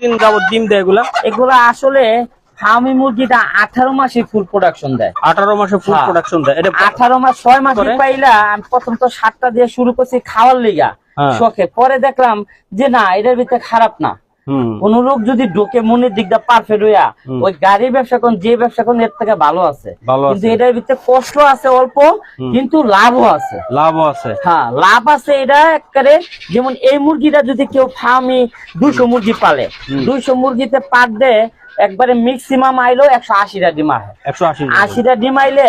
দিন যাবত ডিম দেয় এগুলা। এগুলো আসলে হামি মুরগিটা আঠারো মাসে ফুল প্রোডাকশন দেয়। আঠারো মাসে ফুল হ্যাঁ। প্রোডাকশন দেয়। এটা আঠারো মাস ছয় মাস পাইলা আমি প্রথম তো সাতটা দিয়ে শুরু করছি খাওয়ার লিগা হ্যাঁ। শখে। পরে দেখলাম যে না এটার ভিতরে খারাপ না। কোন লোক যদি ঢোকে মনের দিকটা পারফেক্ট হইয়া ওই গাড়ির ব্যবসা কোন যে ব্যবসা কোন এর থেকে ভালো আছে। কিন্তু এটার ভিতরে কষ্ট আছে অল্প কিন্তু লাভও আছে। লাভও আছে। হ্যাঁ লাভ আছে এটা একবারে যেমন এই মুরগিটা যদি কেউ ফার্মি দুশো মুরগি পালে। দুইশো মুরগিতে পার ডে একবারে ম্যাক্সিমাম আইলো একশো আশিটা ডিম আহে। একশো আশি আশিটা ডিম আইলে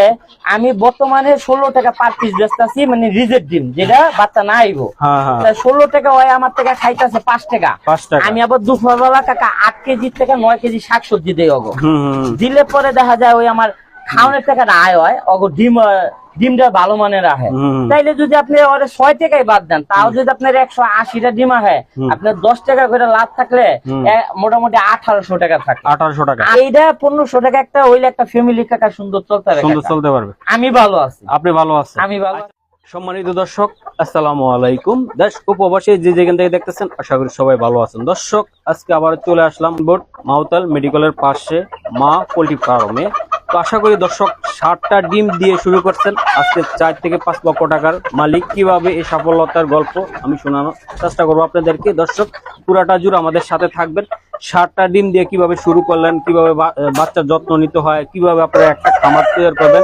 আমি বর্তমানে ষোলো টাকা পার পিস বেচতেছি মানে রিজের ডিম যেটা বাচ্চা না আইবো। হ্যাঁ হ্যাঁ। ষোলো টাকা হয় আমার থেকে খাইতেছে পাঁচ টাকা। পাঁচ টাকা। আমি আবার দুপুরবেলা টাকা আট কেজির থেকে নয় কেজি শাক সবজি দেই অগো। দিলে পরে দেখা যায় ওই আমার খাওয়ানোর টাকাটা আয় হয়। অগো ডিম ডিমটা ভালো মানের আহে। তাইলে যদি আপনি ওরে ছয় টাকায় বাদ দেন তাও যদি আপনার একশো আশিটা ডিম আহে আপনার দশ টাকা করে লাভ থাকলে। মোটামুটি আঠারোশো টাকা থাকে। আঠারোশো টাকা। এইটা পনেরোশো টাকা একটা হইলে একটা ফ্যামিলি কাকা সুন্দর চলতে পারে সুন্দর চলতে পারবে। আমি ভালো আছি। আপনি ভালো আছেন? আমি ভালো। সম্মানিত দর্শক আসসালামু আলাইকুম। দেশ উপবাসী যে যেখান থেকে দেখতেছেন আশা করি সবাই ভালো আছেন। দর্শক আজকে আবার চলে আসলাম বোর্ড মাউতাল মেডিকেলের পাশে মা পোল্ট্রি ফার্মে। তো আশা করি দর্শক ষাটটা ডিম দিয়ে শুরু করছেন। আজকে চার থেকে পাঁচ লক্ষ টাকার মালিক। কীভাবে এই সফলতার গল্প আমি শোনানোর চেষ্টা করব আপনাদেরকে। দর্শক, পুরাটা জুড়ে আমাদের সাথে থাকবেন। ষাটটা ডিম দিয়ে কীভাবে শুরু করলেন, কীভাবে বাচ্চার যত্ন নিতে হয়, কীভাবে আপনারা একটা খামার তৈরি করবেন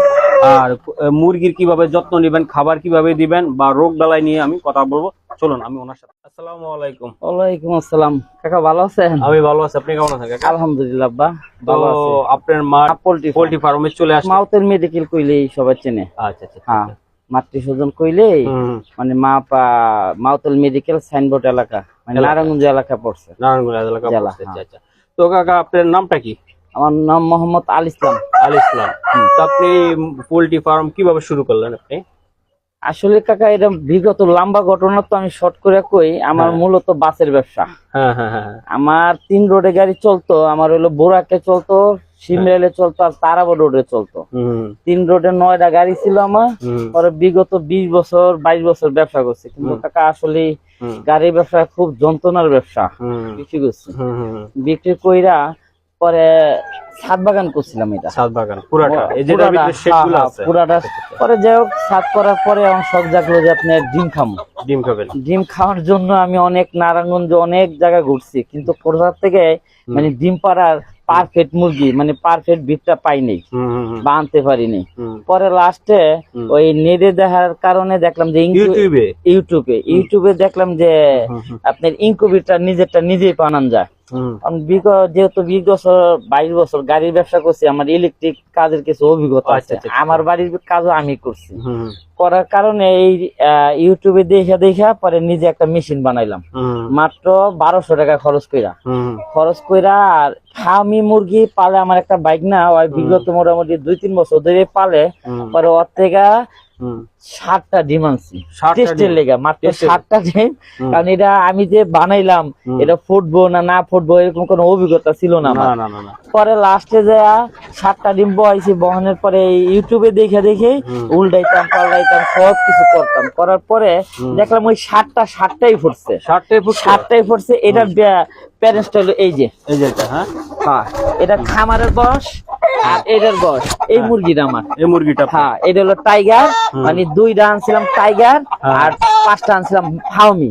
আর মুরগির কীভাবে যত্ন নেবেন খাবার কীভাবে দিবেন বা রোগ বালাই নিয়ে আমি কথা বলব। চলুন আমি ওনার সাথে আসসালামু আলাইকুম। ওয়ালাইকুম আসসালাম। কাকা ভালো আছেন? আমি ভালো আছি আপনি কেমন আছেন কাকা? আলহামদুলিল্লাহ বা ভালো আছি। আপনার মা পোল্ট্রি পোল্ট্রি ফার্মে চলে আসছে। মেডিকেল কইলেই সবাই চেনে। আচ্ছা আচ্ছা হ্যাঁ মাতৃ স্বজন কইলেই মানে মা পা মাউতল মেডিকেল সাইনবোর্ড এলাকা মানে। নারায়ণগঞ্জ এলাকা পড়ছে। নারায়ণগঞ্জ এলাকা পড়ছে, হ্যাঁ। আচ্ছা, আচ্ছা। তো কাকা আপনার নামটা কি? আমার নাম মোহাম্মদ আল ইসলাম। আল ইসলাম। তো আপনি পোল্ট্রি ফার্ম কীভাবে শুরু করলেন আপনি? আসলে কাকা এটা বিগত লম্বা ঘটনা তো আমি শর্ট করে কই আমার হ্যাঁ। মূলত বাসের ব্যবসা। হ্যাঁ হ্যাঁ আমার তিন রোডে গাড়ি চলতো আমার হলো বোরাকে চলতো সিমরেলে চলতো আর তারাবা রোডে চলতো। তিন রোডে নয়টা গাড়ি ছিল আমার পরে বিগত বিশ বছর বাইশ বছর ব্যবসা করছি। কিন্তু কাকা আসলে গাড়ির ব্যবসা খুব যন্ত্রণার ব্যবসা। বিক্রি করছি। বিক্রি কইরা পরে ছাদ বাগান করছিলাম এটা। সাত বাগান পুরাটা এই যেটা পুরাটা, ভিতরে শেডগুলো হ্যাঁ, আছে। পুরাটা পরে যাই হোক ছাদ করার পরে আমার শখ জাগলো যে আপনার ডিম খামো। ডিম খাবেন। ডিম খাওয়ার জন্য আমি অনেক নারায়ণগঞ্জ অনেক জায়গায় ঘুরছি কিন্তু কোথার থেকে মানে ডিম পাড়ার পারফেক্ট মুরগি মানে পারফেক্ট বিটটা হুম হুম, বা আনতে পারিনি। পরে লাস্টে ওই নেটে দেখার কারণে দেখলাম যে ইউটিউবে ইউটিউবে ইউটিউবে দেখলাম যে আপনার ইনকুবিটার নিজেরটা নিজেই বানান যায়। যেহেতু বিশ বছর বাইশ বছর গাড়ির ব্যবসা করছি আমার ইলেকট্রিক কাজের কিছু অভিজ্ঞতা আচ্ছা, আছে। আচ্ছা। আমার বাড়ির কাজও আমি করছি। করার কারণে এই ইউটিউবে দেখা দেখা পরে নিজে একটা মেশিন বানাইলাম। মাত্র বারোশো টাকা খরচ কইরা। হুম। খরচ কইরা আর ফার্মি মুরগি পালে আমার একটা বাইক না ওই বিগত মোটামুটি দুই তিন বছর ধরে পালে পরে ওর থেকে ষাটটা ডিম আনছি। টেস্টের লেগা মাত্র? ষাটটা ডিম। কারণ এটা আমি যে বানাইলাম এটা ফুটবো না না ফুটবো এরকম কোনো অভিজ্ঞতা ছিল না পরে লাস্টে যা সাতটা ডিম বহাইছি বহানোর পরে ইউটিউবে দেখে দেখে। উল্টাইতাম পাল্টাইতাম সব কিছু করতাম। করার পরে দেখলাম ওই সাতটা সাতটাই ফুটছে। ফুট সাতটাই ফুটছে। এটার প্যারেন্টসটা হলো এই যে। এই যে এটা, হ্যাঁ? হ্যাঁ। এটা খামারের বয়স আর এটার বয়স এই মুরগিটা আমার এই মুরগিটা। হ্যাঁ এটা হলো টাইগার মানে দুই দুইটা ছিলাম টাইগার হ্যাঁ। আর পাঁচটা আনছিলাম ফাউমি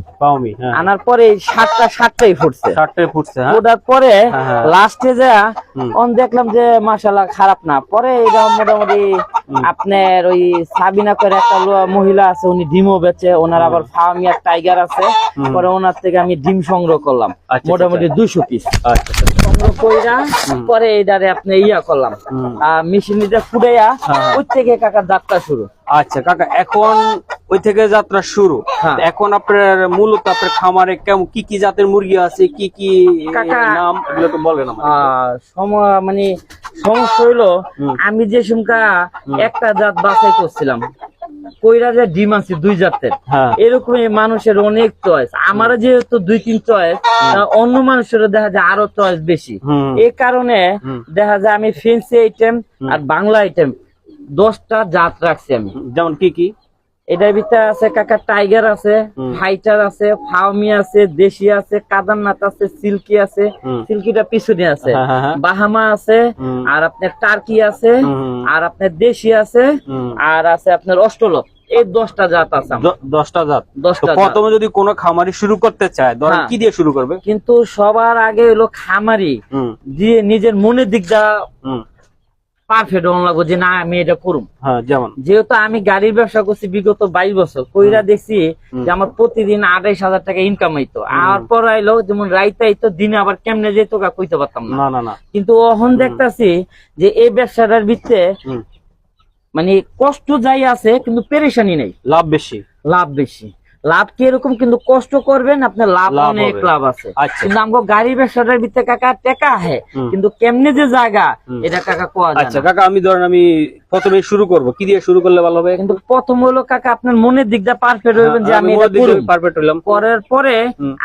হ্যাঁ। আনার পরে সাতটা সাতটাই ফুটছে। ষাটটাই ফুটছে হ্যাঁ। ওটার পরে হ্যাঁ, হ্যাঁ। লাস্টে যা অন দেখলাম যে মাশাল্লাহ খারাপ না। পরে এটা মোটামুটি আপনার ওই সাবিনা করে একটা মহিলা আছে উনি ডিমও বেচে ওনার আবার আর টাইগার আছে। পরে ওনার থেকে আমি ডিম সংগ্রহ করলাম। আচ্ছা, মোটামুটি দুইশো পিস আচ্ছা আচ্ছা। সংগ্রহ কইরা পরে এইটারে আপনি ইয়া করলাম। ফুটাইয়া হ্যাঁ। ওই থেকে কাকা যাত্রা শুরু। আচ্ছা কাকা এখন ওই থেকে যাত্রা শুরু। হ্যাঁ। এখন আপনার মূলত আপনার খামারে কেমন কি কি জাতের মুরগি আছে কি কি নাম? এগুলো তো বলেন মানে সমস্যা হইল আমি যে সুমকা একটা জাত বাছাই করছিলাম কইরা যে ডিম আছে দুই জাতের। হ্যাঁ। এরকমই মানুষের অনেক চয়েস। আমার যেহেতু দুই তিন চয়েস অন্য মানুষের দেখা যায় আরও চয়েস বেশি। কারণে দেখা যায় আমি ফেন্সি আইটেম আর বাংলা আইটেম দশটা জাত রাখছি আমি। যেমন কি কি? এটার ভিতরে আছে কাকা টাইগার আছে ফাইটার আছে ফাউমি আছে দেশি আছে কাদারনাথ আছে সিল্কি আছে সিল্কিটা পিছনে আছে। হ্যাঁ, হ্যাঁ, হ্যাঁ। বাহামা আছে আর আপনার টার্কি আছে আর আপনার দেশি আছে আর আছে আপনার অষ্টলক। এই দশটা জাত আছে দশটা জাত। দশটা জাত। প্রথমে যদি কোনো খামারি শুরু করতে চায় ধরেন। কি দিয়ে শুরু করবে? কিন্তু সবার আগে হলো খামারি। দিয়ে নিজের মনের দিকটা পারফেক্ট হন লাগবো যে না আমি এটা করুম। হ্যাঁ যেমন। যেহেতু আমি গাড়ির ব্যবসা করছি বিগত বাইশ বছর কইরা দেখছি যে আমার প্রতিদিন আড়াইশ হাজার টাকা ইনকাম হইতো। আর পর আইলো যেমন রাইতে আইতো দিনে আবার কেমনে যেত কইতে পারতাম না। না না কিন্তু এখন দেখতাছি যে এই ব্যবসাটার ভিতরে মানে কষ্ট যাই আছে কিন্তু পেরেশানি নেই। লাভ বেশি। লাভ বেশি। লাভ কি এরকম? কিন্তু কষ্ট করবেন আপনার লাভ অনেক লাভ আছে। আচ্ছা। কিন্তু আমগো গাড়ির ব্যবসাটার ভিতরে কাকা টেকা হে। কিন্তু কেমনে যে জায়গা এটা কাকা কোয়া যায় আচ্ছা কাকা আমি ধরেন আমি প্রথমে শুরু করব। কি দিয়ে শুরু করলে ভালো হবে? কিন্তু প্রথম হলো কাকা আপনার মনের দিকটা পারফেক্ট হইবেন যে আমি এটা করব পারফেক্ট হলাম করার পরে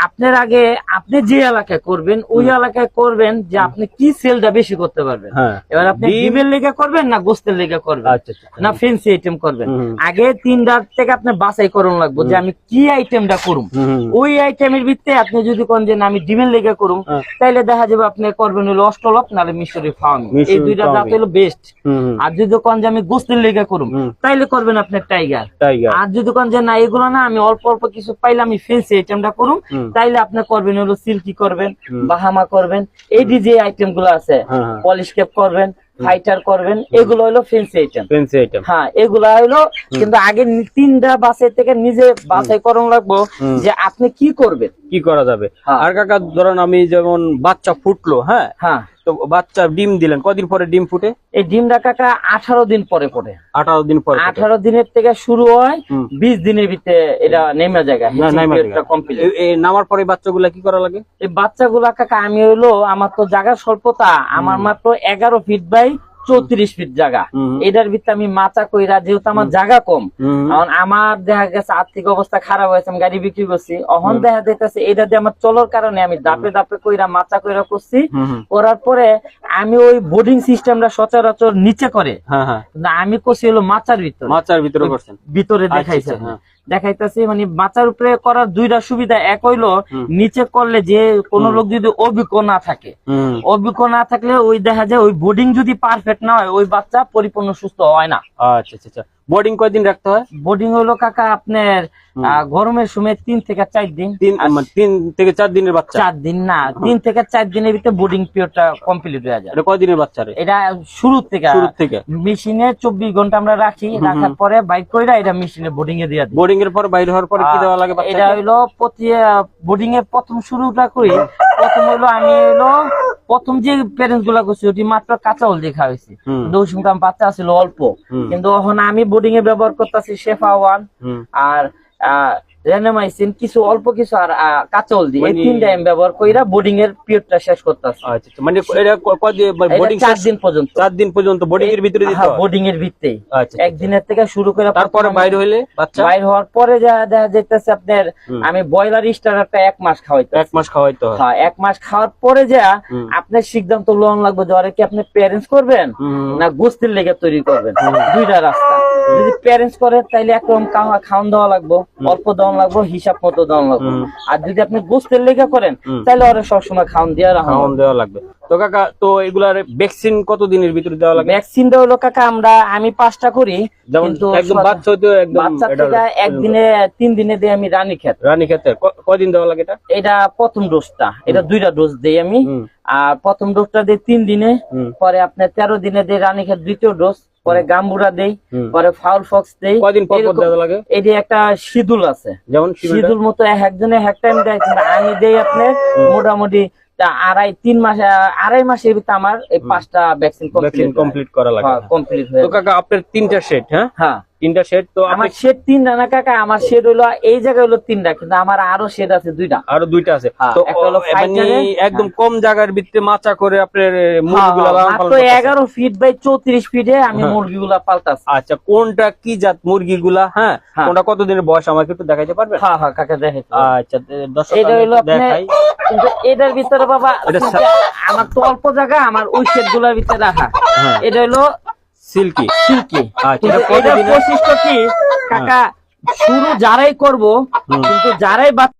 আপনার আগে আপনি যে এলাকায় করবেন ওই এলাকায় করবেন যে আপনি কি সেলটা বেশি করতে পারবেন। হ্যাঁ। এবার আপনি ডিম- ডিমের লেগে করবেন না গোস্তের লেগে করবেন? আচ্ছা আচ্ছা। না ফেন্সি আইটেম করবেন। আগে তিনটার থেকে আপনি বাছাই করুন লাগবো যে আমি কি আইটেমটা করুম। ওই আইটেমের ভিত্তিতে আপনি যদি কোন যে আমি ডিমের লেগে করুম হ্যাঁ। তাইলে দেখা যাবে আপনি করবেন হলো অষ্টলক নাহলে মিশরি ফার্ম এই দুইটা জাত হলো বেস্ট। আর যদি কোন যে আমি গোস্তের লেগে করুম। তাইলে করবেন আপনার টাইগার আর যদি কোন যে না এগুলো না আমি অল্প অল্প কিছু পাইলে আমি ফেন্সি আইটেমটা করুম। তাইলে আপনি করবেন হলো সিল্কি করবেন বাহামা করবেন এই যে আইটেমগুলো আছে হ্যাঁ, হ্যাঁ। পলিশ কেপ করবেন ফাইটার করবেন এগুলো হলো ফেন্সি আইটেম ফেন্সি আইটেম হ্যাঁ এগুলো হলো কিন্তু আগে তিনটা বাসের থেকে নিজে বাছাই করুন লাগবো যে আপনি কি করবেন। কি করা যাবে? হ্যাঁ। আর কাকা ধরেন আমি যেমন বাচ্চা ফুটলো হ্যাঁ? হ্যাঁ। তো বাচ্চা ডিম দিলেন কদিন পরে ডিম ফুটে? এই ডিমটা কাকা আঠারো দিন পরে পড়ে আঠারো দিন পরে আঠারো দিনের থেকে শুরু হয় বিশ দিনের ভিতরে এটা নেমে জায়গা নামার পরে বাচ্চাগুলা কি করা লাগে? এই বাচ্চাগুলা কাকা আমি হইল আমার তো জায়গা স্বল্পতা আমার মাত্র এগারো ফিট বাই চৌত্রিশ ফিট জায়গা। এটার ভিতরে আমি মাচা কইরা যেহেতু আমার জায়গা কম। এখন আমার দেখা গেছে আর্থিক অবস্থা খারাপ হয়েছে আমি গাড়ি বিক্রি করছি। অহন দেখা যাইতেছে এটা দিয়ে আমার চলার কারণে আমি দাপে দাপে কইরা মাচা কইরা করছি। করার পরে আমি ওই বোর্ডিং সিস্টেমটা সচরাচর নিচে করে। হ্যাঁ হ্যাঁ। আমি করছি হলো মাচার ভিতরে। মাচার ভিতরে করছেন। ভিতরে আচ্ছা, দেখাইছে আচ্ছা, হ্যাঁ। দেখাইতেছি মানে বাঁচার উপরে করার দুইটা সুবিধা। এক হইল নিচে করলে যে কোন লোক যদি অভিজ্ঞ না থাকে অভিজ্ঞ না থাকলে ওই দেখা যায় ওই বোর্ডিং যদি পারফেক্ট না হয় ওই বাচ্চা পরিপূর্ণ সুস্থ হয় না। আচ্ছা আচ্ছা আচ্ছা। বোর্ডিং কয়দিন রাখতে হয়? বোর্ডিং হলো কাকা আপনার গরমের সময় তিন থেকে চার দিন। তিন মানে তিন থেকে চার দিনের বাচ্চা? চার দিন না তিন থেকে চার দিনের ভিতরে বোর্ডিং পিরিয়ডটা কমপ্লিট হয়ে যায়। কয়দিনের বাচ্চা এটা শুরু থেকে। শুরু থেকে। মেশিনে চব্বিশ ঘণ্টা আমরা রাখি রাখার পরে বাইক করে এটা মেশিনে বোর্ডিং এ দিয়ে বোর্ডিং এর পর বাইরে হওয়ার পরে কি দেওয়া লাগে এটা? হইল প্রতি বোর্ডিং এর প্রথম শুরুটা করি। প্রথম হইল আমি হইল প্রথম যে প্যারেন্টসগুলা করছে ওটি মাত্র কাঁচা হল দেখা হয়েছে। দৌসুম বাচ্চা ছিল অল্প। কিন্তু এখন আমি বোর্ডিং এ ব্যবহার করতেছি শেফা ওয়ান আর রেনামাইসিন কিছু অল্প কিছু আর আহ, কাঁচা হল দিয়ে এই মানে- তিনটা আমি ব্যবহার কইরা বোর্ডিং এর পিরিয়ডটা শেষ করতেছি। আচ্ছা আচ্ছা। মানে এটা বোর্ডিং চার দিন পর্যন্ত। চার দিন পর্যন্ত বোর্ডিং এর ভিতরে দিতে হয় বোর্ডিং এর ভিত্তে আচ্ছা একদিনের থেকে শুরু করে তারপরে বাইরে হইলে বাচ্চা? বাইর হওয়ার পরে যা দেখা যাইতেছে আপনার আমি ব্রয়লার স্টার্টারটা এক মাস খাওয়াইতে এক মাস খাওয়াইতে হয়। হ্যাঁ এক মাস খাওয়ার পরে যা আপনার সিদ্ধান্ত লোন লাগবে যে কি আপনি প্যারেন্টস করবেন। না গোস্তের লেগে তৈরি করবেন? দুইটা রাস্তা। যদি প্যারেন্টস করেন তাইলে একরকম খাওয়ান দেওয়া লাগবে অল্প দেওয়া লাগবে হিসাব মতো দেওয়া লাগবে। আর যদি আপনি গোস্তের লেগে করেন। তাহলে ওরা সবসময় খাওয়ান দিয়ে রাখা খাওয়ান দেওয়া লাগবে। তো কাকা তো এগুলার ভ্যাকসিন কত দিনের ভিতরে দেওয়া লাগে ভ্যাকসিনটা হলো কাকা আমরা আমি পাঁচটা করি যেমন কিন্তু একদম বাচ্চা হইতে একদম বাচ্চা থেকে একদিনে তিন দিনে দিয়ে আমি রানী খেত রানী ক্ষেত্রে। কদিন দেওয়া লাগে এটা? এটা প্রথম ডোজটা এটা দুইটা ডোজ দেই আমি। আর প্রথম ডোজটা দেই তিন দিনে। পরে আপনার তেরো দিনে দেই রানীক্ষেত দ্বিতীয় ডোজ পরে গাম্বুরা দেই পরে ফাউল ফক্স দেই। কয়দিন পর পর দেওয়া লাগে? এটি একটা শিডিউল আছে। যেমন? শিডিউল মতো এক একজনে এক টাইম দেয় আমি দেই আপনার মোটামুটি আড়াই তিন মাস আড়াই মাসের ভিতরে আমার এই পাঁচটা ভ্যাকসিন কমপ্লিট করা লাগে কমপ্লিট তো কাকা আপনার তিনটা সেট হ্যাঁ? হ্যাঁ। তিনটা সেট তো আমার আপনি তিনটা না কাকা আমার এই জায়গায় তিনটা কিন্তু আমার আরও শেড আছে দুইটা। আরও দুইটা আছে। হ্যাঁ, তো মানে একদম কম জায়গার ভিতরে মাচা করে আপনার মুরগিগুলা মাত্র ফিট বাই চৌত্রিশ ফিটে আমি হ্যাঁ। মুরগিগুলা পাল্টাছি আচ্ছা কোনটা কি জাত মুরগিগুলা হ্যাঁ? হ্যাঁ। কোনটা কতদিনের বয়স আমাকে একটু দেখাইতে পারবেন? হ্যাঁ হ্যাঁ কাকা দেখে আচ্ছা দর্শক এটা আপনার কিন্তু এটার ভিতরে বাবা আমার তো অল্প জায়গা আমার ওই সেটগুলার ভিতরে রাখা। হ্যাঁ। এটা হলো সিল্কি। সিল্কি। আচ্ছা, এটা বৈশিষ্ট্য কি কাকা? শুরু যারাই করব কিন্তু যারাই বাচ্চা